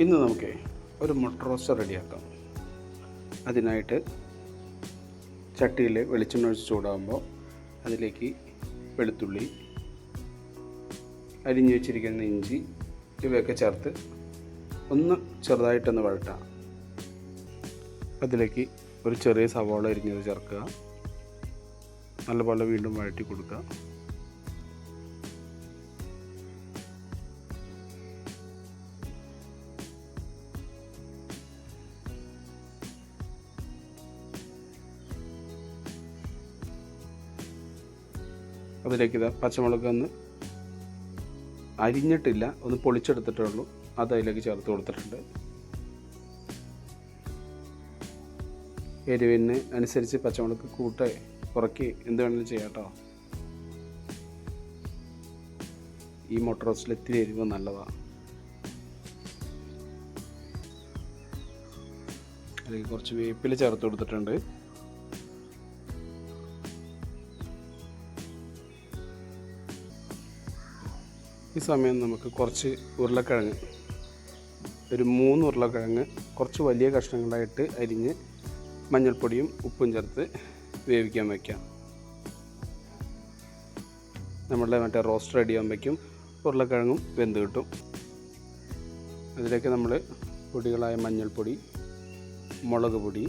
ഇന്ന് നമുക്ക് ഒരു മുട്ട റെഡിയാക്കാം. അതിനായിട്ട് ചട്ടിയിൽ വെളിച്ചെണ്ണ ഒഴിച്ച് ചൂടാകുമ്പോൾ അതിലേക്ക് വെളുത്തുള്ളി അരിഞ്ഞു വെച്ചിരിക്കുന്ന ഇഞ്ചി ഇവയൊക്കെ ചേർത്ത് ഒന്ന് ചെറുതായിട്ടൊന്ന് വഴട്ടാം അതിലേക്ക് ഒരു ചെറിയ സവാള അരിഞ്ഞത് ചേർക്കുക. നല്ലപോലെ വീണ്ടും വഴറ്റി കൊടുക്കുക. അതിലേക്ക് ഇതാ പച്ചമുളക് ഒന്ന് അരിഞ്ഞിട്ടില്ല ഒന്ന് പൊളിച്ചെടുത്തിട്ടേ ഉള്ളൂ. അത് അതിലേക്ക് ചേർത്ത് കൊടുത്തിട്ടുണ്ട്. എരിവിന് അനുസരിച്ച് പച്ചമുളക് കൂട്ട് കുറക്കി എന്ത് വേണമെങ്കിലും ചെയ്യാം കേട്ടോ. ഈ മൊട്ടർ റോസ്റ്റിൽ ഇത്തിരി എരിവ് നല്ലതാണ് അതിലേക്ക് കുറച്ച് വേപ്പിൽ ചേർത്ത് കൊടുത്തിട്ടുണ്ട്. ഈ സമയം നമുക്ക് കുറച്ച് ഉരുളക്കിഴങ്ങ് ഒരു മൂന്ന് ഉരുളക്കിഴങ്ങ് കുറച്ച് വലിയ കഷ്ണങ്ങളായിട്ട് അരിഞ്ഞ് മഞ്ഞൾപ്പൊടിയും ഉപ്പും ചേർത്ത് വേവിക്കാൻ വയ്ക്കാം നമ്മളുടെ മറ്റേ റോസ്റ്റ് റെഡി ആകുമ്പോഴേക്കും ഉരുളക്കിഴങ്ങും വെന്ത് കിട്ടും. അതിലേക്ക് നമ്മൾ പൊടികളായ മഞ്ഞൾപ്പൊടി മുളക് പൊടി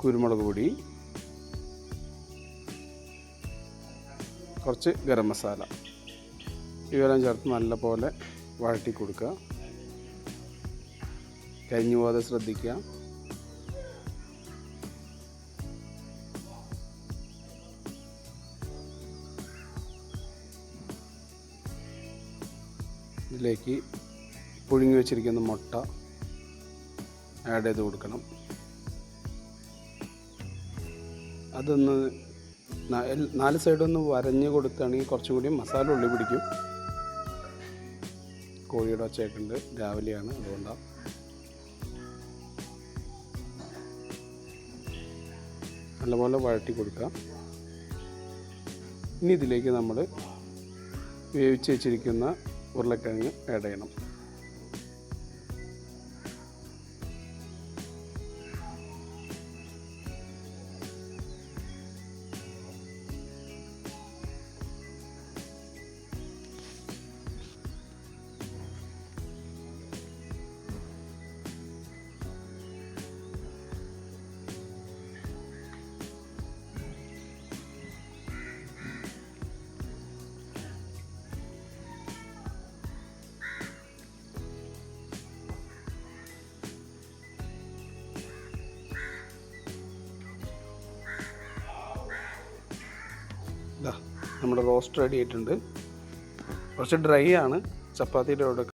കുരുമുളക് പൊടി കുറച്ച് ഗരം മസാല. ഇവയെല്ലാം ചേർത്ത് നല്ലപോലെ വഴറ്റി കൊടുക്കുക. കരിഞ്ഞു പോകാതെ ശ്രദ്ധിക്കുക. ഇതിലേക്ക് പുഴുങ്ങി വെച്ചിരിക്കുന്ന മുട്ട ആഡ് ചെയ്ത് കൊടുക്കണം. അതൊന്ന് നാല് സൈഡൊന്ന് വരഞ്ഞ് കൊടുക്കുകയാണെങ്കിൽ കുറച്ചും കൂടി മസാല ഉള്ളി പിടിക്കും. കോഴിയുടെ ഒച്ചയൊക്കെയുണ്ട് രാവിലെയാണ്. അതുകൊണ്ടാണ് നല്ലപോലെ വഴട്ടി കൊടുക്കാം. ഇനി ഇതിലേക്ക് നമ്മൾ വേവിച്ച് വെച്ചിരിക്കുന്ന ഉരുളക്കിഴങ്ങ് ആഡ് ചെയ്യണം. ഇതാ നമ്മുടെ റോസ്റ്റ് റെഡി ആയിട്ടുണ്ട്. കുറച്ച് ഡ്രൈ ആണ്. ചപ്പാത്തിയുടെ കൂടെ